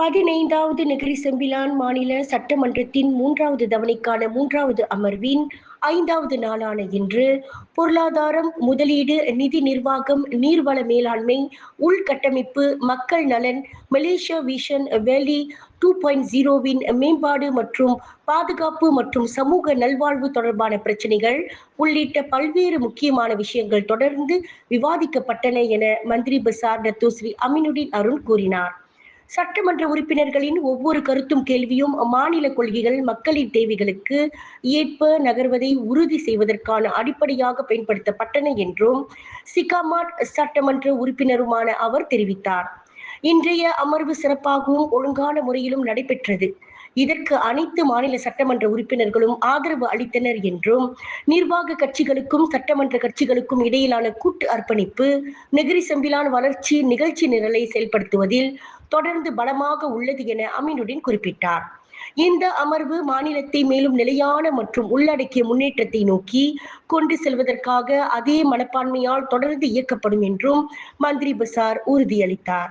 பதினைந்தாவது Negeri Sembilan மாநில சட்டமன்றத்தின் மூன்றாவது தவணைக்கான மூன்றாவது அமர்வின் ஐந்தாவது நாளான இன்று பொருளாதாரம் முதலீடு நிதி நிர்வாகம் நீர்வள மேலாண்மை உள்கட்டமைப்பு மக்கள் நலன் Malaysia vision valley two point ஜீரோவின் மேம்பாடு மற்றும் பாதுகாப்பு மற்றும் சமூக நல்வாழ்வு தொடர்பான பிரச்சனைகள் உள்ளிட்ட பல்வேறு முக்கியமான விஷயங்கள் தொடர்ந்து விவாதிக்கப்பட்டன என மந்திரி பசார் டத்தோஸ்ரீ அமினுடின் அருண் கூறினார். சட்டமன்ற உறுப்பினர்களின் ஒவ்வொரு கருத்தும் கேள்வியும் மாநில கொள்கைகள் மக்களின் தேவைகளுக்கு ஏற்ப நகர்வதை உறுதி செய்வதற்கான அடிப்படையாக பயன்படுத்தப்பட்டன என்றும் சிகாமாட் சட்டமன்ற உறுப்பினருமான அவர் தெரிவித்தார். இன்றைய அமர்வு சிறப்பாகவும் ஒழுங்கான முறையிலும் நடைபெற்றது. இதற்கு அனைத்து மாநில சட்டமன்ற உறுப்பினர்களும் ஆதரவு அளித்தனர் என்றும் நிர்வாக கட்சிகளுக்கும் சட்டமன்ற கட்சிகளுக்கும் இடையிலான கூட்டு அர்ப்பணிப்பு நெகிரி செம்பிலான் வளர்ச்சி நிகழ்ச்சி நிரலை செயல்படுத்துவதில் தொடர்ந்து பலமாக உள்ளது என அமீனுடன் குறிப்பிட்டார். இந்த அமர்வு மாநிலத்தை மேலும் நிலையான மற்றும் உள்ளடக்கிய முன்னேற்றத்தை நோக்கி கொண்டு செல்வதற்காக அதே மனப்பான்மையால் தொடர்ந்து இயக்கப்படும் என்றும் மந்திரி பசார் உறுதியளித்தார்.